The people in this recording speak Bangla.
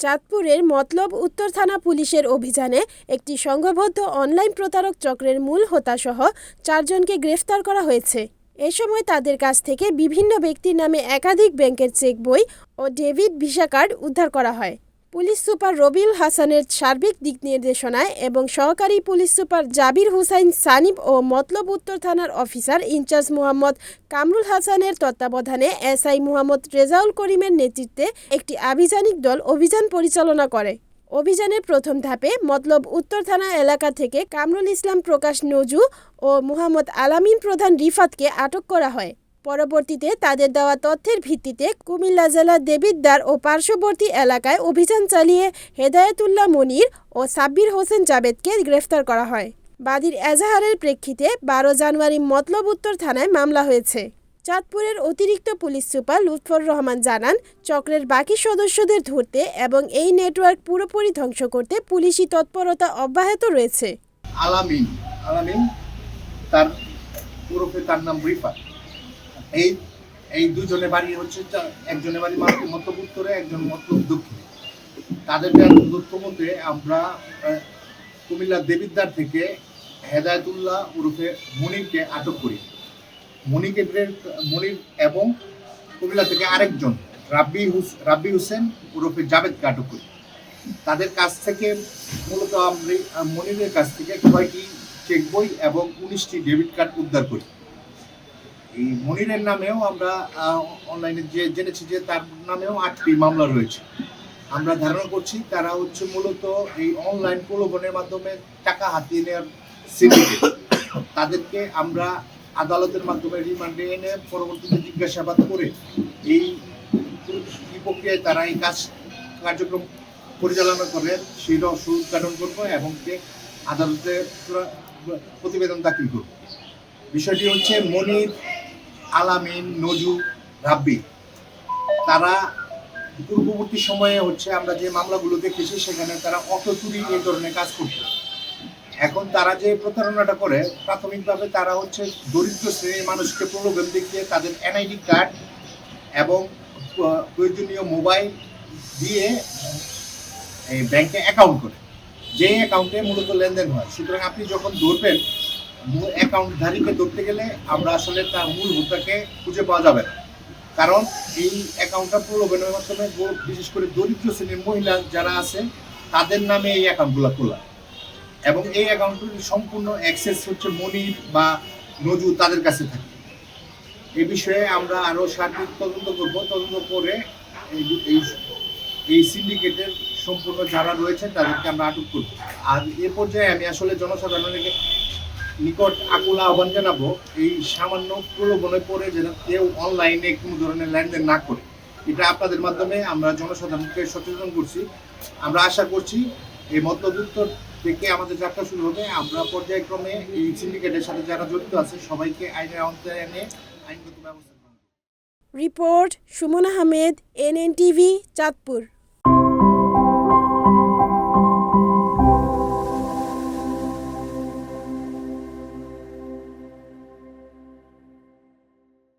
চাঁদপুরের মতলব উত্তর থানা পুলিশের অভিযানে একটি সংঘবদ্ধ অনলাইন প্রতারক চক্রের মূল হোতাসহ চারজনকে গ্রেফতার করা হয়েছে। এ সময় তাদের কাছ থেকে বিভিন্ন ব্যক্তির নামে একাধিক ব্যাংকের চেক বই ও ডেভিড ভিসা কার্ড উদ্ধার করা হয়। পুলিশ সুপার রবিউল হাসানের সার্বিক দিক নির্দেশনায় এবং সহকারী পুলিশ সুপার জাবির হুসাইন সানিব ও মতলব উত্তর থানার অফিসার ইনচার্জ মোহাম্মদ কামরুল হাসানের তত্ত্বাবধানে এসআই মোহাম্মদ রেজাউল করিমের নেতৃত্বে একটি আভিযানিক দল অভিযান পরিচালনা করে। অভিযানের প্রথম ধাপে মতলব উত্তর থানা এলাকা থেকে কামরুল ইসলাম প্রকাশ নজু ও মোহাম্মদ আলামিন প্রধান রিফাতকে আটক করা হয়। পরবর্তীতে তাদের দেওয়া তথ্যের ভিত্তিতে কুমিল্লা জেলার দেবিদ্বার ও পার্শ্ববর্তী এলাকায় অভিযান চালিয়ে হেদায়েতুল্লাহ মনির ও সাব্বির হোসেন জাবেদকে গ্রেফতার করা হয়। বাদীর এজাহারের প্রেক্ষিতে বারো জানুয়ারি মতলব উত্তর থানায় মামলা হয়েছে। চাঁদপুরের অতিরিক্ত পুলিশ সুপার লুৎফর রহমান জানান চক্রের বাকি সদস্যদের ধরতে এবং এই নেটওয়ার্ক পুরোপুরি ধ্বংস করতে পুলিশি তৎপরতা অব্যাহত রয়েছে। আলামিন। আলামিন তার ওরফে তার নাম রিফা এই এই দুজনে বাড়ি হচ্ছে একজনের বাড়ি মাত্র মতলব উত্তরে একজন মতলব দক্ষিণে। তাদের তথ্য মতে আমরা কুমিল্লা দেবিদ্বার থেকে হেদায়তুল্লাহ ওরফে মনিরকে আটক করি। মনিকে মনির এবং কুমিল্লা থেকে আরেকজন রাব্বি হুস রাব্বি হোসেন ওরফে জাভেদকে আটক করি। তাদের কাছ থেকে মূলত আহ, মনিরের কাছ থেকে কয়েকটি চেক বই এবং উনিশটি ডেবিট কার্ড উদ্ধার করি। এই মনিরের নামেও আমরা অনলাইনে যে জেনেছি যে তার নামেও আটটি মামলা রয়েছে। আমরা ধারণা করছি তারা হচ্ছে মূলত এই অনলাইন প্রলোভনের মাধ্যমে টাকা হাতিয়ে নেওয়ার সিন্ডিকেট তাদেরকে আমরা আদালতের মাধ্যমে রিমান্ডে এনে পরবর্তীতে জিজ্ঞাসাবাদ করে এই প্রক্রিয়ায় তারা এই কাজ, কার্যক্রম পরিচালনা করে সেই রহস্য উদ্ঘাটন করব এবং আদালতে পুরা- প্রতিবেদন দাখিল করব। বিষয়টি হচ্ছে মনির আলামিন নজু রাব্বি। তারা পূর্ববর্তী সময়ে হচ্ছে আমরা যে মামলাগুলো দেখেছি, সেখানে তারা অটো চুরি এই ধরনের কাজ করতো। এখন তারা যে প্রতারণাটা করে, প্রাথমিকভাবে তারা হচ্ছে দরিদ্র শ্রেণির মানুষকে প্রলোভন দেখিয়ে তাদের এনআইডি কার্ড এবং প্রয়োজনীয় মোবাইল দিয়ে ব্যাংকে অ্যাকাউন্ট করে। যে অ্যাকাউন্টে মূলত লেনদেন হয়। সুতরাং আপনি যখন ধরবেন অ্যাকাউন্টধারীকে ধরতে গেলে আমরা আসলে তার মূল ভোক্তাকে খুঁজে পাওয়া যাবে না। কারণ এই অ্যাকাউন্টটা প্রলোভনের মাধ্যমে বিশেষ করে দরিদ্র শ্রেণির মহিলা যারা আছে, তাদের নামে এই অ্যাকাউন্টগুলো খোলা। এবং এই অ্যাকাউন্টগুলি সম্পূর্ণ অ্যাক্সেস হচ্ছে মনির বা নজু তাদের কাছে থাকে। এ বিষয়ে আমরা আরও সার্বিক তদন্ত করব। তদন্ত করে এই এই সিন্ডিকেটের সম্পূর্ণ যারা রয়েছে, তাদেরকে আমরা আটক করব। আর এ পর্যায়ে আমি আসলে জনসাধারণের নিকট আকুল আহ্বান জানাব, এই সামান্য প্রলোভনে পড়ে যেন কেউ অনলাইনে কোনো ধরনের লেনদেন না করে। এটা আপনাদের মাধ্যমে আমরা জনসাধারণকে সচেতন করছি। আমরা আশা করছি এই মধ্যযুক্ত থেকে আমাদের যাত্রা শুরু হবে। আমরা পর্যায়ক্রমে এই সিন্ডিকেটের সাথে যারা জড়িত আছে, সবাইকে আইনের আওতায় এনে আইনগত ব্যবস্থা report Suman Ahmed NN TV Chandpur.